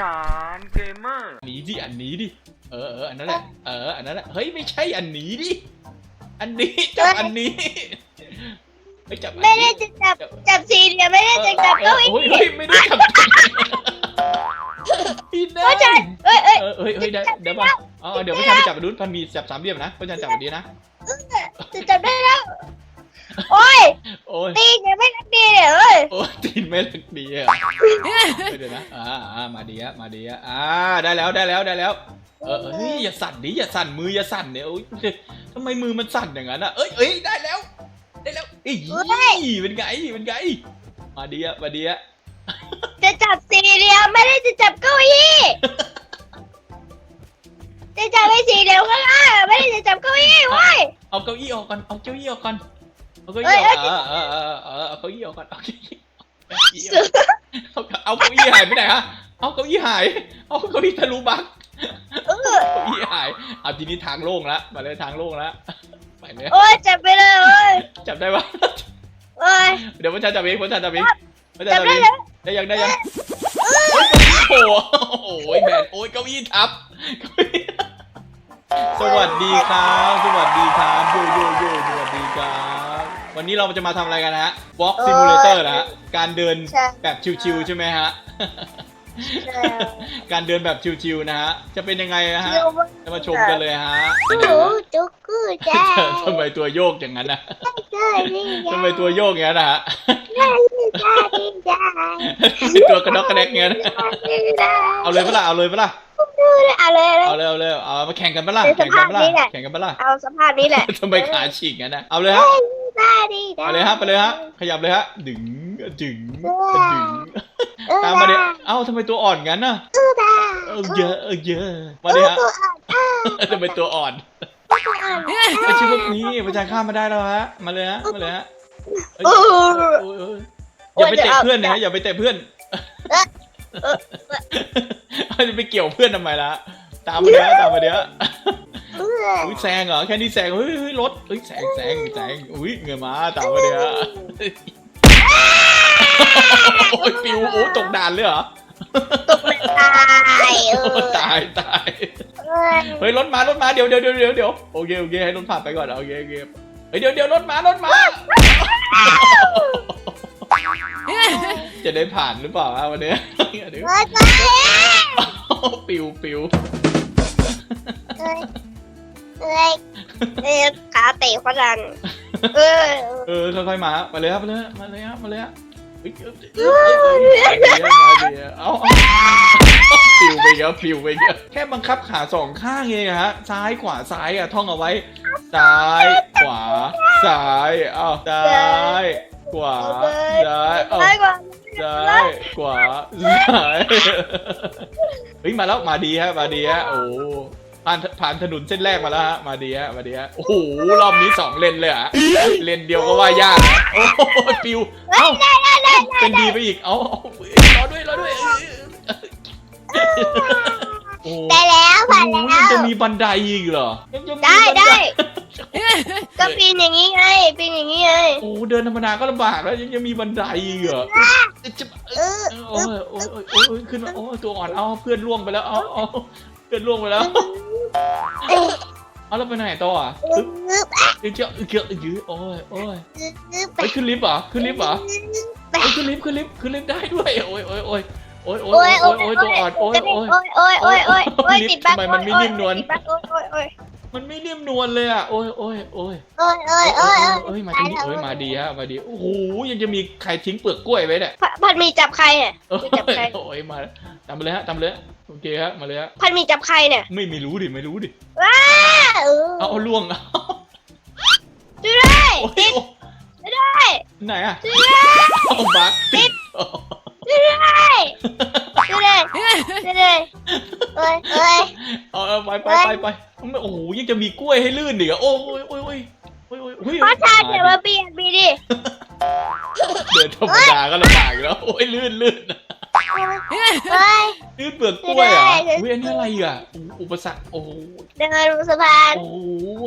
ชานเกมเมอร์หนีดิอันนี้ดิ เออเอออันนั้นแหละ เอออันนั้นแหละ เฮ้ยไม่ใช่อันนี้ดิ อันนี้จับอันนี้ไม่จับอันไม่ได้นี้จะจับจับสี่เหลี่ยมไม่ได้จะจับเก้าอี้เฮ้ยเฮ้ยไม่ได้จับพี่ได้เข้าใจเอ้ยเอ้ยเออเฮ้ยเฮ้ยเดี๋ยวเดี๋ยวมาอ๋อเดี๋ยวพี่ชายไปจับอันนู้นมันมีจับสามเหลี่ยมนะพี่ชายจับอันนี้นะจะจับได้แล้ว โอ้ย โอ้ยตีเนี่ยไม่รักดีเลยเอ้ยโอ้ยตีนไม่เล็กดีอะเดี๋ยวนะอ่าอ่ามาดีอะมาดีอะอ่าได้แล้วได้แล้วได้แล้ว เออเฮ้ยอย่าสั่นดิอย่าสั่นมืออย่าสั่นเนี่ยโอ้ยทำไมมือมันสั่นอย่างนั้นอะเอ้ยเอ้ยได้แล้ว ได้แล้วอีเป็นไงเป็นไงมาดีอะมาดีอะจะจับสี่เหลี่ยมไม่ได้จะจับเก้าอี้จะจับไอ้สี่เหลี่ยมข้างล่างไม่ได้จะจับเก้าอี้เว้ยเอาเก้าอี้ออกก่อนเอาเก้าอี้ออกก่อน เอาเก้าเอ้อี้ยออกเออเออเออเออเอาเก้าอี้ออกก่อนเอาเก้าอี้เอาเอาเก้าอี้หายไปไหนฮะเอาเก้าอี้หาย เอาเก้าอี้ทะลุบักเออเก้าอี้หายเอาทีนี้ทางโล่งแล้วมาเลยทางโล่งแล้วไปเลยโอ้ยจับไปเลยเว้ยจับได้ปะโอ้ยเดี๋ยวพ่อชายจับเองพ่อชายจับเองพ่อชายจัจับบได้เองแล้วได้ยังได้ยังโอ้ยโอ้โหโอ้ยแบนโอ้ยเก้าอี้ทับเก้าอี้สวัสดีครับ สวัสดีครับโยโยโยสวัสดีครับ วันนี้เราจะมาทำอะไรกันนะฮะ Walk Simulator นะฮะ การเดินใช่ แบบชิวๆใช่ไหมฮะใช่การเดินแบบชิวๆนะฮะ จะเป็นยังไงนะฮะ จะมาชมกันเลยฮะโอ้โหจุกกูจ้าทำไมตัวโยกอย่างนั้นนะใช่นี่จ้าทำไมตัวโยกอย่างนั้นนะฮะใช่นี่จ้านี่จ้าตัวกระดอกกระแดกอย่างนั้นเอาเลยปะล่ะ เอาเลยปะล่ะ เอาเลย เอาเลยเอาเลยเอามาแข่งกันปะล่ะเป็นสแข่งกันปะล่ะภาพนี้แหละแข่งกันปะล่ะ เอาสภาพนี้แหละทำไมขาฉีกงั้นนะ เอาเลยฮะจ้าดีจ้า เอาเลยฮะไปเลยฮะ ขยับเลยฮะ ดึงดึงดึง ตามมาเดี๋ยวเอ้าทำไมตัวอ่อนงั้นน่ะเออจ้าเออเยอะเออเยอะ มาเลยฮะตัวอ่อนทำไมตัวอ่อนตัวอ่อนไอชิพวกนี้ประชาข้ามมาได้แล้วฮะ มาเลยฮะ มาเลยฮะเอ้ยโอ้โอ้ยโอ้ยอย่าไปเตะเพื่อนนะฮะอย่าไปเตะเพื่อนเอาจะไปเกี่ยวเพื่อนทำไมล่ะ ตามมาเดี๋ยวตามมาเดี๋ยว อุ้ยแซงเหรอแค่นี้แซงเฮ้ยเฮ้ยรถเฮ้ยแซงแซงแซงอุ้ยเงินมาตามมาเดี๋ยวโอ้ยปิวโอ้ตกด่านเลยเหรอตกตายเอโอ้อตายตายเฮ้ยรถมารถมาเดี๋ยวเดี๋ยวเดี๋ยวเดี๋ยวเดี๋ยวโอเคโอเคให้รถผ่านไปก่อนโอเคโอเคเฮ้ยเดี๋ยวเดี๋ยวรถมารถมาจะได้ผ่านหรือเปล่าวะวันนี้เดี๋ยวเออจ้าปิวปิว เอ้ยเอ้ยเอ้ยขาเตะฝรั่งเออเออค่อยๆมาไปเลยครับไปเลยมาเลยครับมาเลยครับเฮ้ยเอ้ยเอ้ยเอ้ยเอ้ยมาดีมาดีเอาเอาปิวไปเยอะปิวไปเยอะแค่บังคับขาสองข้างเองอะฮะซ้ายขวาซ้ายอะท่องเอาไว้ ซ้ายขวาซ้ายเอาซ้ายขวาซ้ายเอาได้กว่าซ้ายขวาซ้าย เฮ้ย มาแล้ว มาดีฮะ มาดีฮะ โอ้ ผ่านผ่านถนนเส้นแรกมาแล้วฮะ มาดีฮะ มาดีฮะ โอ้โห รอบนี้สองเลนเลยเหรอะเลนเดียวก็ว่ายากนะโอ้โหปิว เอ้า เป็นดีไปอีก เอาเอารอด้วยรอด้วย โอ้ได้แล้วผ่านโหแล้ยังว จะมีบันไดอีกเหรอยังจะมีได้บันได้ก็ปีนอย่างนี้ไงปีนอย่างนี้ไงโอ้ เดินธรรมดาก็ลำบากแล้ว ยังจะมีบันไดอีกเหรอจะ เออ โอ้ยโอ้ยโอ้ยโอ้ยโอ้ยขึ้นมาโอ้ยตัวอ่อนเอาเพื่อนล่วงไปแล้วเอาเอา เพื่อนล่วงไปแล้วเอาแล้วไปไหนต่ออะอึ๊อึ๊บบอึ๊บเกี่ยวเกี่ยวยื้อโอ้ยโอ้ยอึ๊บอึ๊บไปขึ้นลิฟต์เหรอขึ้นลิฟต์เหรอไปเฮ้ยขึ้นลิฟต์ขึ้นลิฟต์ขึ้นลิฟต์ได้ด้วยโอ้ยโอ้ยโอ้ยโอ้ยโอ้โอ้ยยโอ้โอ้ยยโอ้ยตัวอ่อนโอ้ยโอ้ยโอ้ยโอ้ยโอ้ยโอ้ยโอ้ยลิฟต์ติดบั๊กทำไมมันไม่นิ่มนวลติดบั๊กโอ้ยโอ้ยโอ้ยมันไม่นิ่มนวลเลยอะโอ้ยโอ้ยโอ้ยโอ้ยโอ้ยโอ้ยเอ้ยมาตรงนี้เอ้ยมาดีฮะมาดีโอ้โหยังจะมีใครทิ้งเปลือกกล้วยไว้เนี่ยพันมีจับใครเนี่ยโอ้มีจับใครยโอ้ยมาตามมาเลยฮะตามมาเลยฮะ โอเคฮะมาเลยฮะพันมีจับใครเนี่ยไม่ไม่รู้ดิไม่รู้ดิว้าเออเอาเอาล่วงเอาช่วยด้วยโอ้ยติดโอ้ช่วยด้วยไหนอะช่วยด้วยเอาบักติดช่วยด้วยช่วยด้วยช่วยด้วยโอ้ยโอ้ยเอาเอาไปไปไปไปโอ้โหยังจะมีกล้วยให้ลื่นอีกเหรอโอ้ยโอ้ยโอ้ยโอ้ยโอ้ยโอ้ยพ่อชาเดี๋ยวมาเปลี่ยนบีดิเดินธรรมดาก็ลำบากอยู่แล้วโอ้ยลื่นลื่นเฮ้ย ลื่นเปลือกกล้วยเหรอะไม่ได้อุ้ยอันนี้อะไรอะอุปสรรคโอ้โหเดินบนสะพานโอ้โห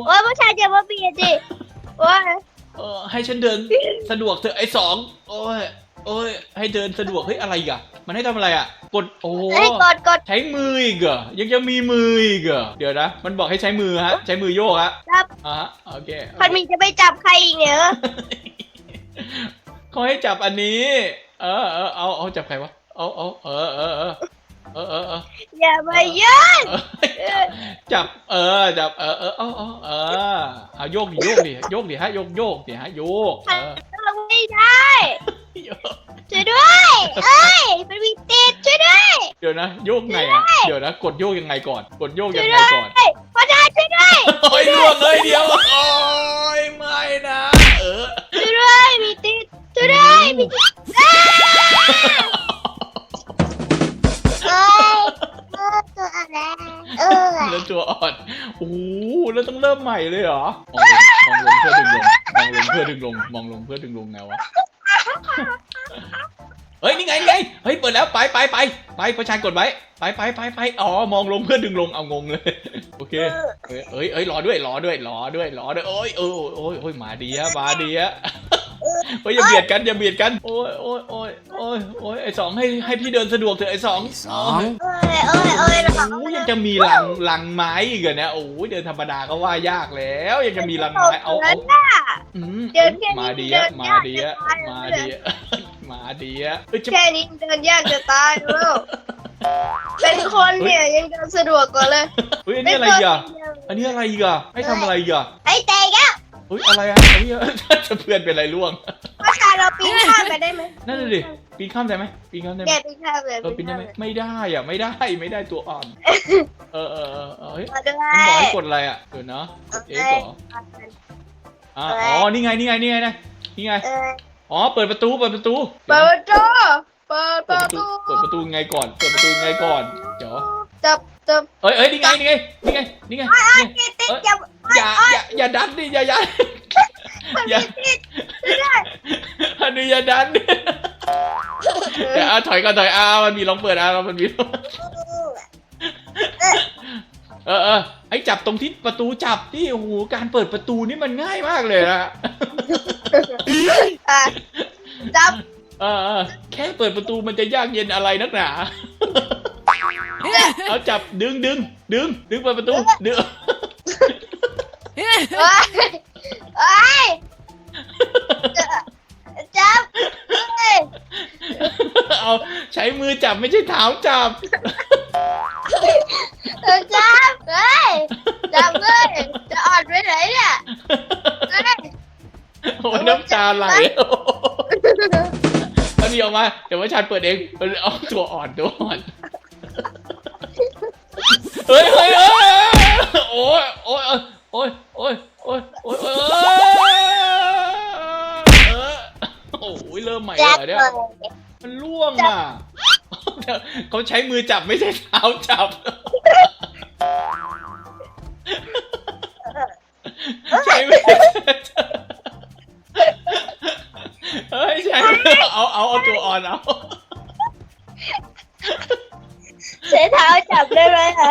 โอ้ยพ่อชาเดี๋ยวมาเปลี่ยนดิโอ้ยเออให้ฉันเดินสะดวกเถอะไอ้สองโอ้ยโอ้ยให้เดินสะดวกเฮ้ยอะไรอะ มันให้ทำอะไรอะ กดโอ้เอ้ยกดกดใช้มืออีกเหรอยังจะมีมืออีกเหรอเดี๋ยวนะมันบอกให้ใช้มือฮะ ใช้มือโยกฮะครับอ่าฮะโอเคพันมีจะไปจับใครอีกเนี่ยเขาให้จับอันนี้ เออเออเอาเอาจับใครวะเอาเอาเออเออเออ เออเออเอออย่ามาเยอะเออจับเออจับเออเออเอาเอาเออเอาโยกดิโยกดิโยกดิฮะโยกโยกดิฮะโยกเออลงไม่ได้โยกช่วยด้วยเอ้ยมันมีติดช่วยด้วยเดี๋ยวนะโยกไงอะเดี๋ยวนะกดโยกยังไงก่อน กดโยกยังไงก่อนเฮ้ยพ่อได้ช่วยด้วยโอ้ยล่วงเลยเดียว แล้วตัวอ่อนโอ้โหแล้วต้องเริ่มใหม่เลยเหรอมองลงมองลงเพื่อดึงลง มองลงเพื่อดึงลง มองลงเพื่อดึงลงไงวะ เฮ้ยนี่ไงนี่ไง เฮ้ยเปิดแล้วไปไปไปไปประชานกดไว้ ไปไปไปไปอ๋อ มองลงเพื่อดึงลง เอางงเลย โอเค เอ้ยเอ้ยรอด้วยรอด้วยรอด้วยรอด้วยโอ้ยเออโอ้ยโอ้ยมาดีอะมาดีอะ เฮ้ยอย่าเบียดกันอย่าเบียดกันโอ้ยโอ้ยโอ้ยโอ้ยโอ้ยไอสองให้ให้พี่เดินสะดวกเถอะไอสองสองเอ้ยเอ้ยเอ้ยเราโอ้ยยังจะมีลังลังไม้อีกเหรอเนี่ยโอ้ยเดินธรรมดาก็ว่ายากแล้ว ยังจะมีลังไม้เอาเอาอืมเดินแค่นี้มาดีเดิอะนมายากดีจะอะตายมาเลยดีอะมาดีอะเอ้ยจะแค่นี้เดินยากจะตายแล้วเป็นคนเนี่ยยังเดินสะดวกกว่าเลยเฮ้ยอันนี้อะไรอีกอะอันนี้อะไรอีกอะให้ทำอะไรอีกอะไอ้เตะอะเฮ้ยอะไรอะอันนี้อะจะเพื่อนเป็นอะไรล่วงพ่อชาย เราปีนข้ามไปได้ไหมนั่นเลยดิปีนข้ามได้ไหมปีนข้ามได้ไหมแกปีนข้ามเลยเออปีนได้ไหมไม่ได้อะไม่ได้ไม่ได้ตัวอ่อน เออเออเออเออเฮ้ยมันบอกให้กดอะไรอะเดี๋ยวนะเหรออะอ๋อนี่ไงนี่ไงนี่ไงนะนี่ไงอ๋อเปิดประตูเปิดประตูเปิดประตูเปิดประตูเปิดประตูไงก่อนเปิดประตูไงก่อนเดี๋ยวจับจับเอ้ยเอ้ยนี่ไงนี่ไงนี่ไงนี่ไงนี่ไงติดติดจับอย่าอย่าอย่าดันดิอย่าอย่าอย่า อันนี้อย่าดันดิเดี๋ยวเอาถอยก่อนถอยเอามันมีลองเปิดเอามันมีเออเออไอจับตรงที่ประตูจับที่โอ้โหการเปิดประตูนี่มันง่ายมากเลยนะจับเออเออแค่เปิดประตูมันจะยากเย็นอะไรนักหนาเอาจับดึงดึงดึงดึงเปิดประตูดึง ใช้มือจับไม่ใช่เท้าจับ จับเฮ้ยจับเลยจะอ่อนไปไหนเนี่ยเฮ้ยโอ้ยน้ำตาไหลเอานี่ออกมา เดี๋ยวว่าชันเปิดเองเอาตัวอ่อนตัวอ่อนเฮ้ยเฮ้ยเฮ้ยโอ้ยโอ้ยโอ้ยโอ้ยโอ้ยโอ้ยโอ้ยเออโอ้ยเริ่มใหม่จับเลยเลเนี่ยย มันล่วงอะเดี๋ยวเขาใช้มือจับไม่ใช่เท้าจับ ใช้มือเฮ้ยใช้มือเอาเอาเอาตัวอ่อนเอาใช้เท้าจับได้ไหมอะ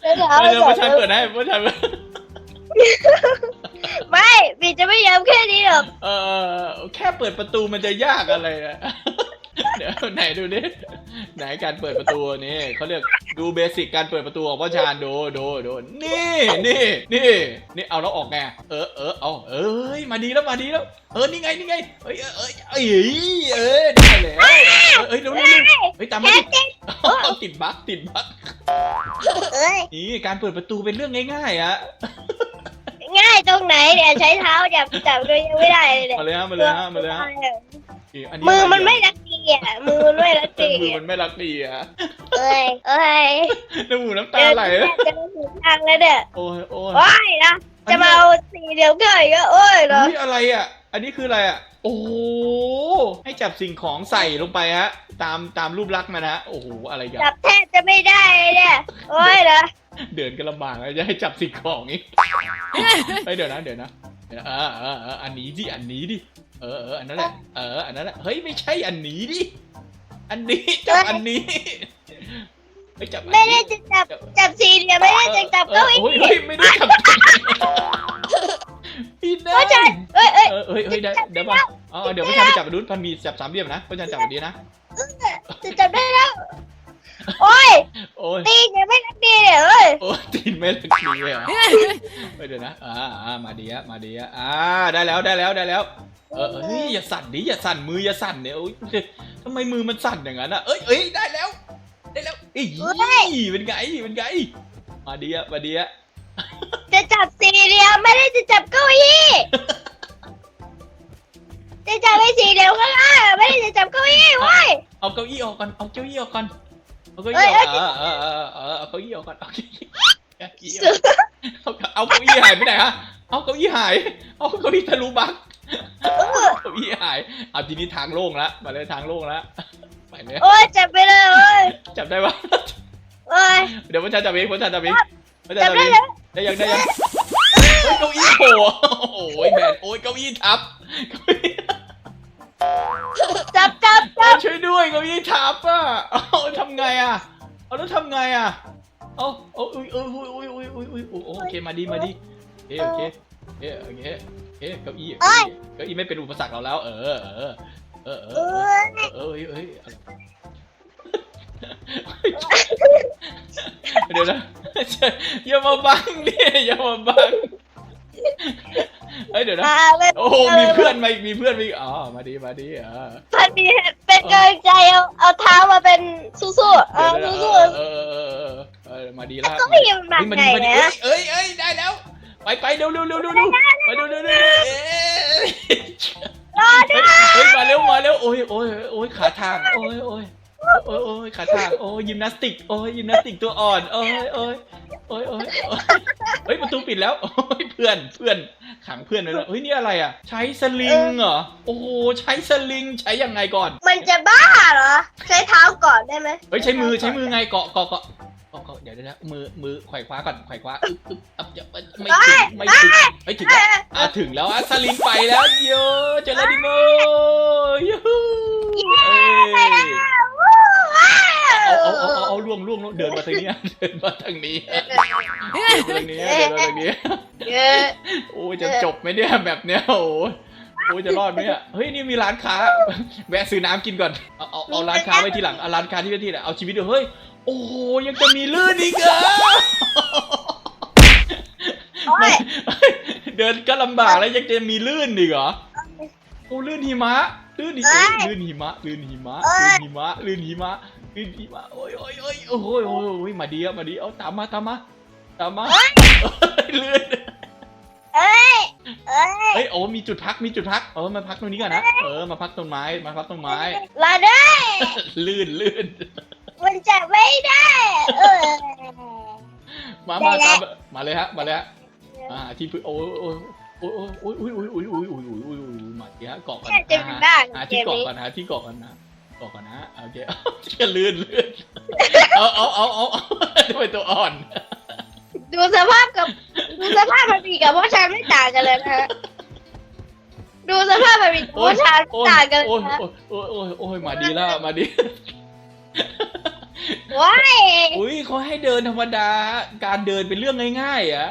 ใช้เท้าเดี๋ยวจัพ่บอชายเปิดให้พ่อชายเปิดไม่บีจะไม่ยอมแค่นี้หรอกเออแค่เปิดประตูมันจะยากอะไรอะ เดี๋ยวไหนดูดิไหนการเปิดประตูนี่เขาเรียกดูเบสิกการเปิดประตูของพ่อชานดูดูดูนี่นี่นี่นี่เอาแล้วออกไงเออเออเอาเอ้ยมาดีแล้วมาดีแล้ว เออนี่ไงนี่ไงเอ้ยเอ้ยเอ้ยเอ้ยได้แล้วเอ้ยเอ้ยเร็วเร็วเร็วเฮ้ยตามมาแค่ดิติดติดบั๊กติดบั๊กเอ้ยนี่การเปิดประตูเป็นเรื่องง่ายๆอะง่ายตรงไหนเนี่ยใช้เท้าจับจับโดยยังไม่ได้เลยเนี่ยมาเลยฮะมาเลยฮะมาเลยฮะนี่นนี้มือมันไม่ะรรักดี อะมือมันไม่รักเออดีมืออะมันไม่รักดีอะเอ้ยเอ้ยน้ำหูน้ำตาเดินไหลจะเดินถึงทางแล้วเนี่ยโอ้ยโอ้ยโอ้ยนะจะมาเอาสีเหลี่ยมเก่อยก็โอ้ยเหรอนี่อะไรอะ อันนี้คืออะไรอะ โอ้โหให้จับสิ่งของใส่ลงไปฮะ ตามตามรูปลักษณ์มันฮะโอ้โหอะไรกันจับแทบจะไม่ได้เลยเนี่ยโอ้ยเหรอเดินกันลำบากเลยจะให้จับสิ่งของอีกเฮ้ยเดี๋ยวนะเดี๋ยวนะเดี๋ยวนะเออเออเอออันนี้ดิอันนี้ดิ เออเอออันนั้นแหละเอออันนั้นแหละเฮ้ยไม่ใช่อันนี้ดิอันนี้จับอันนี้ไม่จับอันไม่ได้นี้จะจับจับสี่เหลี่ยมไม่ได้จะจับเก้าอี้เฮ้ยเฮ้ยไม่ได้จับพี่ได้เข้าใจเอ้ยเอ้ยเออเฮ้ยเฮ้ยเดี๋ยวเดี๋ยวมาอ๋อเดี๋ยวพ่อชายไปจับไปดูมันมีจับสามเหลี่ยมนะพ่อชายจับแบบนี้นะจะจับได้แล้วโอ้ยโอ้ยตีเนี่ยไม่รักดีเลยเอ้ยโอ้ยตีนไม่เล็กดีเลยเหรอเฮ้ยเดี๋ยวนะอ่าอ่ามาดีอะมาดีอะอ่าได้แล้วได้แล้วได้แล้ว เออเฮ้ยอย่าสั่นดิอย่าสั่นมืออย่าสั่นเนี่ยโอ้ยทำไมมือมันสั่นอย่างนั้นอะเอ้ยเอ้ยได้แล้ว ได้แล้วอีเป็นไงเป็นไงมาดีอะมาดีอะจะจับสี่เหลี่ยมไม่ได้จะจับเก้าอี้จะจับไอ้สี่เหลี่ยมข้างล่างไม่ได้จะจับเก้าอี้เว้ยเอาเก้าอี้ออกก่อนเอาเก้าอี้ออกก่อนเอาเก้าเอ้อี้ยออกเออเออเออเออเอาเก้าอี้ออกก่อนเอาเก้าอี้เก้าอี้ออกเอาเอาเก้าอี้หายไปไหนฮะเอาเก้าอี้หาย เอาเก้าอี้ทะลุบัก เก้าอี้หาย เอาทีนี้ทางโล่งละมาเลยทางโล่งละไปเลยโอ้ยจับไปเลยเว้ยจับได้ปะโอ้ยเดี๋ยวพ่อชายจับเองพ่อชายจับเองพ่อชายจัจับได้เองได้ยังได้ยังเฮ้ยเก้าอี้โผล่โอ้ยแบนโอ้ยเก้าอี้ทับเก้าอี้จับจับจับช่วยด้วยเก้าอี้ทับอะเอาทำไงอะเอาแล้วทำไงอะเอาเอาอุ้ยอุ้ยอุ้ยอุ้ยอุ้ยอุ้ยอุ้ยโอเคมาดีมาดีโอเคโอเคโอเค โอเคเก้าอี้เก้าอี้เก้าอี้ไม่เป็นอุปสรรคเราแล้ว เออ เออ เออ เออ เอ้เออยเออเอ้ยเอ้ยเดี๋ยวนะอย่ามาบังดิอย่ามาบังเฮ้ยเดี๋ยวนะมาเลยโอ้โหมีเพื่อนมาอีกมีเพื่อนมาอีกอ๋อมาดีมาดีอ่าพอดีเป็นกำลังใจเอาเอาเท้ามาเป็นสู้ๆเออเดี๋ยวสู้นะเออเออเออเออเออมาดีๆแล้วก็ไม่ยังมาเฮ้ยมาไงดีมาดีนะเอ้ยเอ้ยได้แล้ว ไปไปเร็วเร็วเร็วเร็วเร็วไปเร็วเร็วเร็วเร็วเอ้ยรอด้วยเฮ้ยมาเร็วมาเร็วโอ้ยโอ้ยโอ้ยขาทางโอ้ยโอ้ยโอ้ยโอ้ยขาทางโอ้ยยิมนาสติกโอ้ยยิมนาสติกตัวอ่อนโอ้ยโอ้ยโอ้ยโอ้ยโอ้ยเฮ้ยประตูปิดแล้วโอ้ยเพื่อนเพื่อนขังเพื่อนเลยนะเฮ้ยนี่อะไรอะ ใช้สลิงเหรอโอ้โหใช้สลิงใช้ยังไงก่อน มันจะบ้าเหรอ ใช้เท้าก่อนได้ไหมเฮ้ยใช้มือใช้มือไงเกาะเกาะเกาะ เกาะเกาะเดี๋ยวเดี๋ยวนะมือมือไขว่คว้าก่อนไขว่คว้าอึ๊บอึ๊บอับอย่าไม่ถึงไม่ถึงไม่ถึงแล้วอะถึงแล้วอะสลิงไปแล้วโยเจอแล้วดิโมยูฮูเอ้ยเอาเอาเอาเอาเอาล่วงล่วงล่วงเดินมาทางนี้เดินมาทางนี้เดินมาทางนี้เดินมาทางนี้เยอะโอ้ยจะจบไหมเนี่ยแบบเนี้ยโอ้ยโอ้ยจะรอดไหมเนี่ยเฮ้ยนี่มีร้านค้า แวะซื้อน้ำกินก่อน เอาเอาเอาร้านค้าไว้ทีหลังเอาร้านค้าที่ไว้ที่ไหนเอาชีวิตเดี๋ยวเฮ้ย โอ้โหยังจะมีลื่นอีกเหรอโอ้ยเดินก็ลำบากแล้วยังจะมีลื่นอีกเหรอโอ้ลื่นหิมะลื่นหิมะลื่นหิมะลื่นหิมะลื่นหิมะลื่นหิมะลื่นหิมะโอ้ยโอ้ยโอ้ยโอ้ยโอ้ยโอ้ยมาดีอะมาดีเอาตามมาตามมาตามมาเอ้ยลื่นเอ้ยเอ้ยเอ้ยโอ้มีจุดพักมีจุดพักเออมาพักตรงนี้ก่อนนะเออมาพักต้นไม้มาพักต้นไม้รอด้วยลื่นลื่น มันจะไม่ได้เออ มามาตามมาเลยฮะ มาเลยฮะ อ่าที่พื้นโอ้ยโอ้ยโอ้ยโอ้ยโอ้ยโอ้ยโอ้ยโอ้ยโอ้ยโอ้ยโอ้ยโอ้ยมาดีฮะเกาะกันแค่จะเป็นบ้าหาเกที่มเกาะนี้ก่อนหาที่เกาะกันนะเกาะก่อนนะโอเคจะลื่นลื่นเอาเอาเอาเอาเอาทำไมตัวอ่อน ดูสภาพกับ ดูสภาพมันมีกับพ่อชายไม่ต่างกันเลยนะฮะดูสภาพมันมีกับพ่อชายไม่โอ้ยต่างกันเลโอ้ยยนะโอ้ยโอ้ยโอ้ยมาดีแล้วมาดี ว้ายอุ้ยเขาให้เดินธรรมดา การเดินเป็นเรื่องง่ายๆอะ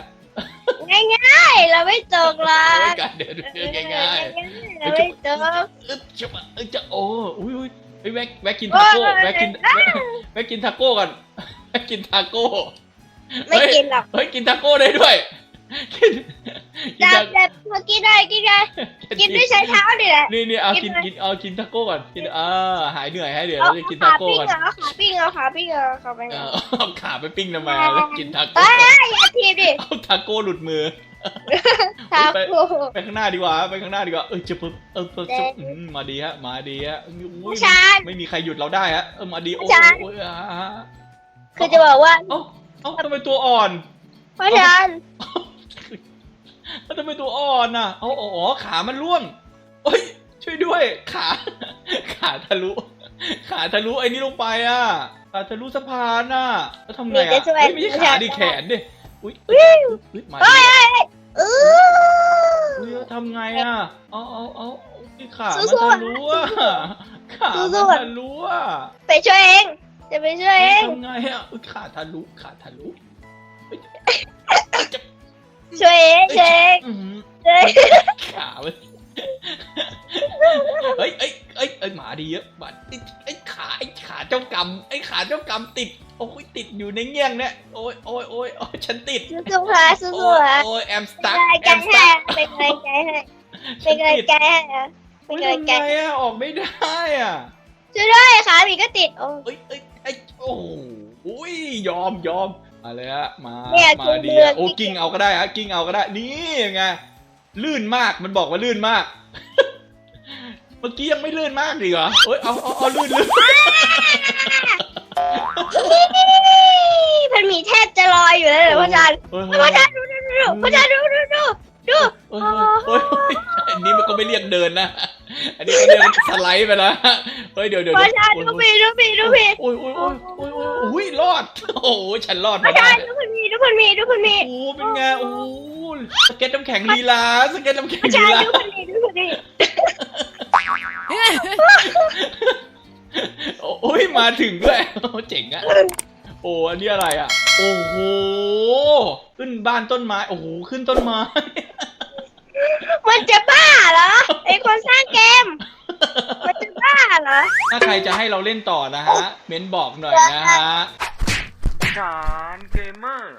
ง่ายๆเราไม่ตกหรอโอ้ยกการเดินเป็นเรื่องง่ายๆเราไม่ตกอึ๊บจะมาอึ๊บจะโอ้อุ้ยอุ้ยเฮ้ยแวะแวะกินทาโก้โอ้ยแวะกินแวะแวะกินทาโก้ก่อนแวะกินทาโก้ไม่กินหรอกเฮ้ยกินทาโก้ได้ด้วยกิน กินแต่ทาแต่เมื่อกี้ได้กินได้กินด้วยใช้เท้าดิแหละนี่นี่เอากิกินนไหมกินเอากินทาโก้ก่อนกินอ่าหายเหนื่อยให้เดี๋ยวเอาเราจะกินทาขาโก้ปิ้งก่อนเหรอขาปิ้งเหรอขาปิ้งเหรอขาไปเอเหรออเอาขาไปปิ้งทำไมอะแล้วกินทาโก้เอ้ยอย่าทีบดิเอาทาโก้หลุดมือทาโก้ไปข้างหน้าดีกว่าไปข้างหน้าดีกว่าเออจะปึ๊บเออปึ๊บเด็กอืมมาดีฮะมาดีฮะอุ้ยผู้ชายไม่มีใครหยุดเราได้ฮะเออมาดีโอ้ผู้ชายยโอ้ยอ่าคือจะบอกว่าเอ้าเอ้าทำไมตัวอ่อนพ่อชัน เอ้าทำไมตัวอ่อนอะ เอาอ๋ออ๋อขามันร่วงโอ้ยช่วยด้วย ขา ขาทะลุ ขาทะลุไอ้นี่ลงไปอะ ขาทะลุสะพานอะ แล้วทำไงอะเฮ้ยไม่ใช่ขาดิแขนดิ อุ้ยอุ้ยอุ๊ยมาดิเอออุ้ยทำไงอะ เอาเอาเอาที่ขาสู้มันๆทะลุอะขามันสู้ๆทะลุอะไปช่วยเอง จะไปช่วยเองทำไงอะอุ๊ยขาทะลุ ขาทะลุเฮ้ยจะช่วย เองช่วยเองอื้อหือช่วยเองขามันเฮ้ยเอ้ยเอ้ยเอ้ยหมาดีเยอะหมาเอ้ยเอ้ยขาขาไอ้ขาเจ้ากรรมไอ้ขาเจ้ากรรมติดโอ้ยติดอยู่ในเงี้ยงเนี่ยโอ้ยโอ้ยโอ้ยโอ้ยฉันติดสู้ๆค่ะสู้โอ้ๆยค่ะโอ้ยแอมสเป็ตั๊นกกำลังแอใจมสให้ตั๊กเป็นกำลังใจให้ฉัเป็นนกำลังติดใจให้เป็นไม่กำลังใจทำไงอะออกไม่ได้อะช่วยด้วยขาหมีก็ติดโอ้เอ้ยเอ้ยเอ้ยโอ้โหอุ้ยยอมยอม มาเลยฮะมาเนี่ยมาจูงดีมืออะโอ้กิ้งเอาก็ได้ฮะกิ้งเอาก็ได้นี่ไงลื่นมากมันบอกว่าลื่นมาก เมื่อกี้ยังไม่ลื่นมากดีเหรอเอ้ยเอาเอาเอาลื่นลื่นพันหมีแทบจะลอยอยู่แล้วเลยพ่อจันเฮ้ยพ่อจันดูดูดูพ่อจันดูดูดู ดูเฮ้ยเฮ้ยเฮ้ยอันนี้มันก็ไม่เรียกเดินนะ อันนี้ก็เรียกสไลด์ไปแล้วเฮ้ยเดี๋ยวเดี๋ยวพ่อเดี๋ยวจันดูปีดูปีดูปีโอ้ยโอ้ยโอ้ยโอ้ยโอ้ยโอ้ยรอด โอ้ยฉันรอดพ่อมาจัได้นดูพันหมีดูพันหมีดูพันหมีโอ้เป็นไงโอ้สเก็ตน้ำแข็งลีลาสเก็ตน้ำแข็งพ่อจัลีนลาดูพันหมีดูพันหมีโอ้ยมาถึงด้วยโอ้เจ๋งอะโอ้อันนี้อะไรอะโอ้โหขึ้นบ้านต้นไม้โอ้โหขึ้นต้นไม้ มันจะบ้าเหรอไอคนสร้างเกม มันจะบ้าเหรอถ้าใครจะให้เราเล่นต่อนะฮะ เม้นบอกหน่อยนะฮะ ฐานเกมเมอร์